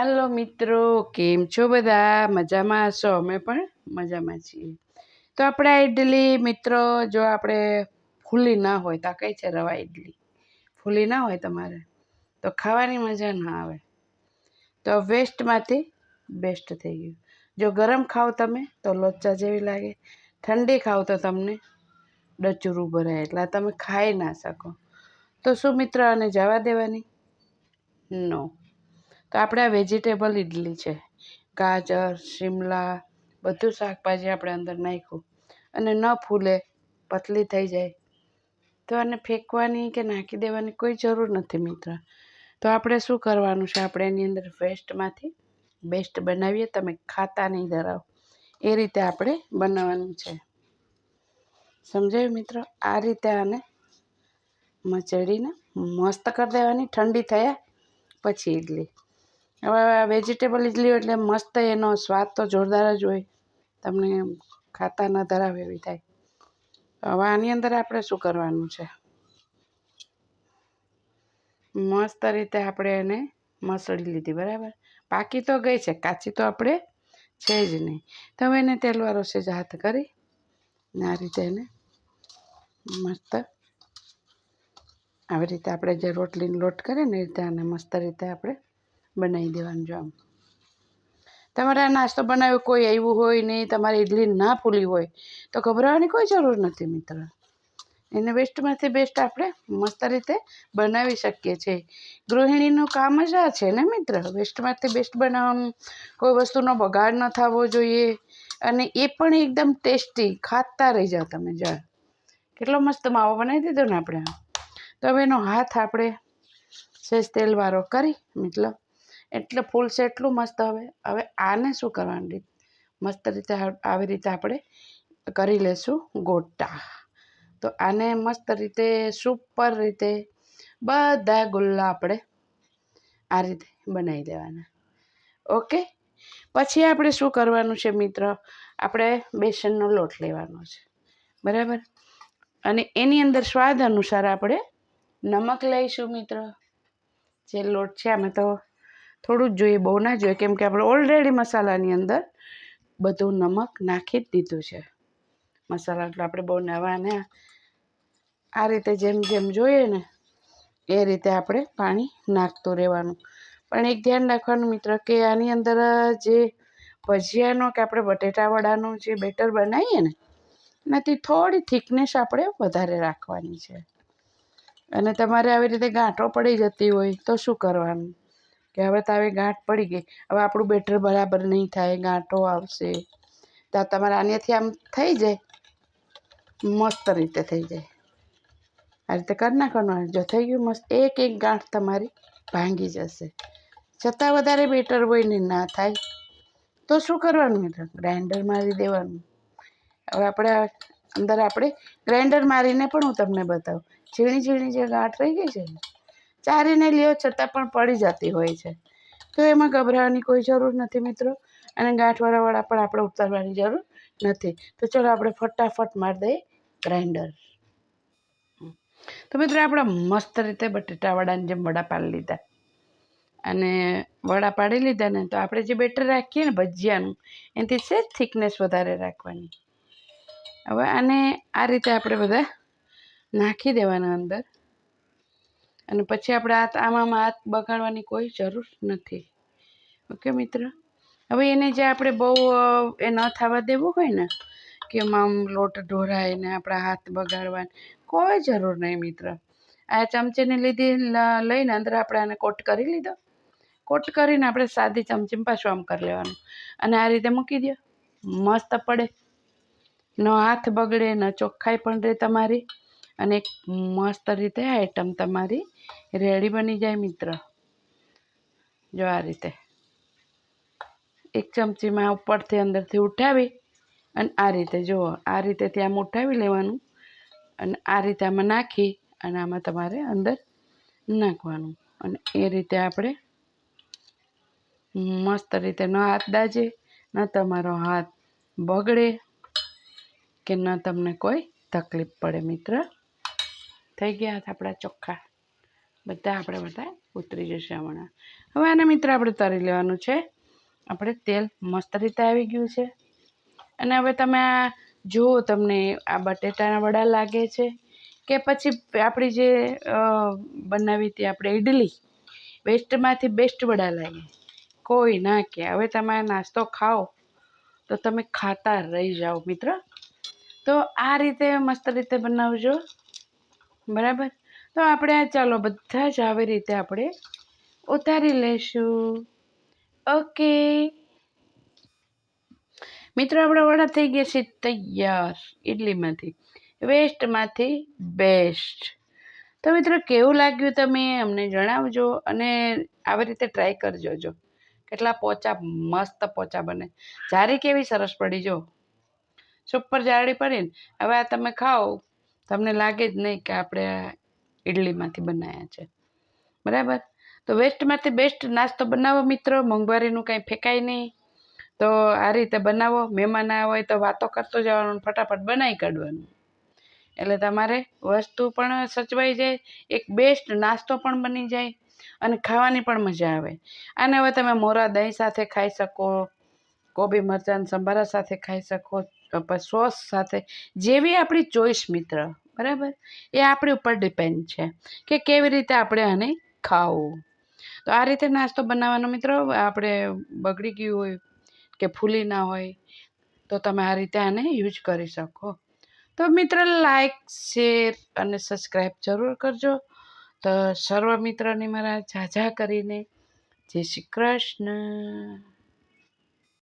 હાલો મિત્રો, કેમ છો બધા? મજામાં છો અમે પણ મજામાં છીએ. તો આપણે આ ઇડલી મિત્રો, જો આપણે ફૂલી ના હોય તો આ કઈ છે રવા ઇડલી ફૂલી ના હોય તમારે? તો ખાવાની મજા ના આવે. તો વેસ્ટમાંથી બેસ્ટ થઈ ગયું. જો ગરમ ખાઓ તમે, તો લોચા જેવી લાગે. ઠંડી ખાઓ તો તમને ડચુરું ભરાય એટલે તમે ખાઈ ના શકો. તો શું મિત્ર, આને જવા દેવાની? નો. તો આપણે આ વેજીટેબલ ઇડલી છે. ગાજર, શિમલા બધું શાકભાજી આપણે અંદર નાખ્યું. અને ન ફૂલે, પતલી થઈ જાય. તો આને ફેંકવાની કે નાખી દેવાની કોઈ જરૂર નથી મિત્ર. તો આપણે શું કરવાનું છે? આપણે એની અંદર વેસ્ટમાંથી બેસ્ટ બનાવીએ, તમે ખાતા નહીં ધરાવો. એ રીતે આપણે બનાવવાનું છે. સમજાયું મિત્રો? આ રીતે આને મચડીને મસ્ત કરી દેવાની, ઠંડી થયા પછી ઇડલી હવે વેજીટેબલ ઇડલી એટલે મસ્ત એનો સ્વાદ તો જોરદાર જ હોય. તમને ખાતા ન ધરાવે એવી થાય. હવે આની અંદર આપણે શું કરવાનું છે? મસ્ત રીતે આપણે એને મસળી લીધી, બરાબર? પાકી તો ગઈ છે, કાચી તો આપણે છે જ નહીં. તમે એને તેલવાળો છે જ હાથ કરી ને આ રીતે એને મસ્ત આવી રીતે આપણે જે રોટલીનો લોટ કરીએ ને એ રીતે આને મસ્ત રીતે આપણે બનાવી દેવાનું જો આમ. તમારે નાસ્તો બનાવ્યો કોઈ આવ્યું હોય નહીં, તમારે ઇડલી ના ફૂલી હોય, તો ગભરાવાની કોઈ જરૂર નથી મિત્ર. એને વેસ્ટમાંથી બેસ્ટ આપણે મસ્ત રીતે બનાવી શકીએ છીએ. ગૃહિણીનું કામ જ આ છે ને મિત્ર, વેસ્ટમાંથી બેસ્ટ બનાવવાનું. કોઈ વસ્તુનો બગાડ ન થવો જોઈએ અને એ પણ એકદમ ટેસ્ટી, ખાતા રહી જાઓ તમે જા. કેટલો મસ્ત માવો બનાવી દીધો ને આપણે. તો હવે એનો હાથ આપણે સેજ તેલવાળો કરી મતલબ એટલે ફૂલ છે એટલું મસ્ત હવે. હવે આને શું કરવાની રીત? મસ્ત રીતે આવી રીતે આપણે કરી લેશું ગોટા. તો આને મસ્ત રીતે, સુપર રીતે બધા ગુલ્લા આપણે આ રીતે બનાવી દેવાના. ઓકે? પછી આપણે શું કરવાનું છે મિત્ર? આપણે બેસનનો લોટ લેવાનો છે. બરાબર? અને એની અંદર સ્વાદ અનુસાર આપણે નમક લઈશું મિત્ર. જે લોટ છે આમાં તો થોડું જ જોઈએ, બહુ ના જોઈએ, કેમ કે આપણે ઓલરેડી મસાલાની અંદર બધું નમક નાખી જ દીધું છે. મસાલા એટલે આપણે બહુ નવાને આ રીતે જેમ જેમ જોઈએ ને, એ રીતે આપણે પાણી નાખતું રહેવાનું. પણ એક ધ્યાન રાખવાનું મિત્ર, કે આની અંદર જે ભજીયાનો કે આપણે બટેટાવડાનું જે બેટર બનાવીએ ને, એનાથી થોડી થિકનેસ આપણે વધારે રાખવાની છે. અને તમારે આવી રીતે ગાંઠો પડી જતી હોય તો શું કરવાનું? કે હવે તો હવે ગાંઠ પડી ગઈ. હવે આપણું બેટર બરાબર નહીં થાય, ગાંઠો આવશે. તો તમારે આનેથી આમ થઈ જાય. મસ્ત રીતે થઈ જાય. આ રીતે કરી નાખવાનું જો થઈ ગયું મસ્ત, એક એક ગાંઠ તમારી ભાંગી જશે. છતાં વધારે બેટર હોય ને ના થાય. તો શું કરવાનું મિત્ર? ગ્રાઇન્ડર મારી દેવાનું. હવે આપણે અંદર આપણે ગ્રાઇન્ડર મારીને પણ હું તમને બતાવું. ઝીણી ઝીણી જે ગાંઠ રહી ગઈ છે ને ચારીને લ્યો છતાં પણ પડી જતી હોય છે. તો એમાં ગભરાવાની કોઈ જરૂર નથી મિત્રો. અને ગાંઠવાળા વડા પણ આપણે ઉતારવાની જરૂર નથી. તો ચલો આપણે ફટાફટ મારી દઈએ ગ્રાઇન્ડર. તો મિત્રો આપણે મસ્ત રીતે બટેટા વડાને જેમ વડા પાડી લીધા. અને વડા પાડી લીધા ને તો આપણે જે બેટર રાખીએ ને ભજીયાનું, એનાથી સેજ થિકનેસ વધારે રાખવાની. હવે આને આ રીતે આપણે બધા નાખી દેવાના અંદર. અને પછી આપણે હાથ આમાં હાથ બગાડવાની કોઈ જરૂર નથી. ઓકે, મિત્ર? હવે એને જે આપણે બહુ એ ન થવા દેવું હોય ને, કે આમ લોટ ઢોરાય ને આપણા હાથ બગાડવા કોઈ જરૂર નહીં, મિત્ર. આ ચમચીને લીધી લઈને અંદર આપણે આને કોટ કરી લીધો. કોટ કરીને આપણે સાદી ચમચીમાં પાછું આમ કરી લેવાનું. અને આ રીતે મૂકી દો મસ્ત પડે. ન હાથ બગડે, ન ચોખ્ખાઈ પણ રહે તમારી. અને એક મસ્ત રીતે આઈટમ તમારી રેડી બની જાય મિત્ર. જો આ રીતે. એક ચમચીમાં ઉપરથી અંદરથી ઉઠાવી અને આ રીતે જુઓ, આ રીતે ત્યાં ઉઠાવી લેવાનું અને આ રીતે આમાં નાખી અને આમાં તમારે અંદર નાખવાનું. અને એ રીતે આપણે મસ્ત રીતે ન હાથ દાજે, ન તમારો હાથ બગડે કે ન તમને કોઈ તકલીફ પડે મિત્ર. થઈ ગયા હતા આપણા ચોખ્ખા. બધા આપણે બધા ઉતરી જશે હમણાં. હવે આને મિત્ર આપણે તરી લેવાનું છે. આપણે તેલ મસ્ત રીતે આવી ગયું છે. અને હવે તમે આ જુઓ તમને આ બટેટાના વડા લાગે છે કે પછી આપણી જે બનાવી હતી આપણે ઇડલી વેસ્ટમાંથી બેસ્ટ વડા લાગે. કોઈ ના કે. હવે તમે નાસ્તો ખાઓ તો તમે ખાતા રહી જાઓ મિત્ર. તો આ રીતે મસ્ત રીતે બનાવજો. બરાબર? તો આપણે આ ચાલો બધા જ આવી રીતે આપણે ઉતારી લઈશું. ઓકે. મિત્રો, આપણા વડા થઈ ગયા છે તૈયાર ઇડલીમાંથી વેસ્ટમાંથી બેસ્ટ. તો મિત્રો, કેવું લાગ્યું તમે અમને જણાવજો અને આવી રીતે ટ્રાય કરજો જો. કેટલા પોચા, મસ્ત પોચા બને. જારી કેવી સરસ પડી જો? સુપર જાડી પડી ને હવે આ તમે ખાઓ. તમને લાગે જ નહીં કે આપણે આ ઇડલીમાંથી બનાવ્યા છે. બરાબર? તો વેસ્ટમાંથી બેસ્ટ નાસ્તો બનાવો મિત્રો, મોંઘવારીનું કાંઈ ફેંકાય નહીં. તો આ રીતે બનાવો, મહેમાન આવ્યા હોય તો વાતો કરતો જવાનું ફટાફટ બનાવી કાઢવાનું. એટલે તમારે વસ્તુ પણ સચવાઈ જાય, એક બેસ્ટ નાસ્તો પણ બની જાય અને ખાવાની પણ મજા આવે. અને હવે તમે મોરા દહીં સાથે ખાઈ શકો, કોબી મરચાં સંભારા સાથે ખાઈ શકો પછી સોસ સાથે, જેવી આપણી ચોઈસ મિત્ર. બરાબર? એ આપણી ઉપર ડિપેન્ડ છે કે કેવી રીતે આપણે આને ખાવું. તો આ રીતે નાસ્તો બનાવવાનો મિત્રો, આપણે બગડી ગયું હોય કે ફૂલી ના હોય, તો તમે આ રીતે આને યુઝ કરી શકો. તો મિત્ર લાઈક શેર અને સબસ્ક્રાઈબ જરૂર કરજો. તો સર્વ મિત્રોને મારા ઝાઝા કરીને જય શ્રી કૃષ્ણ.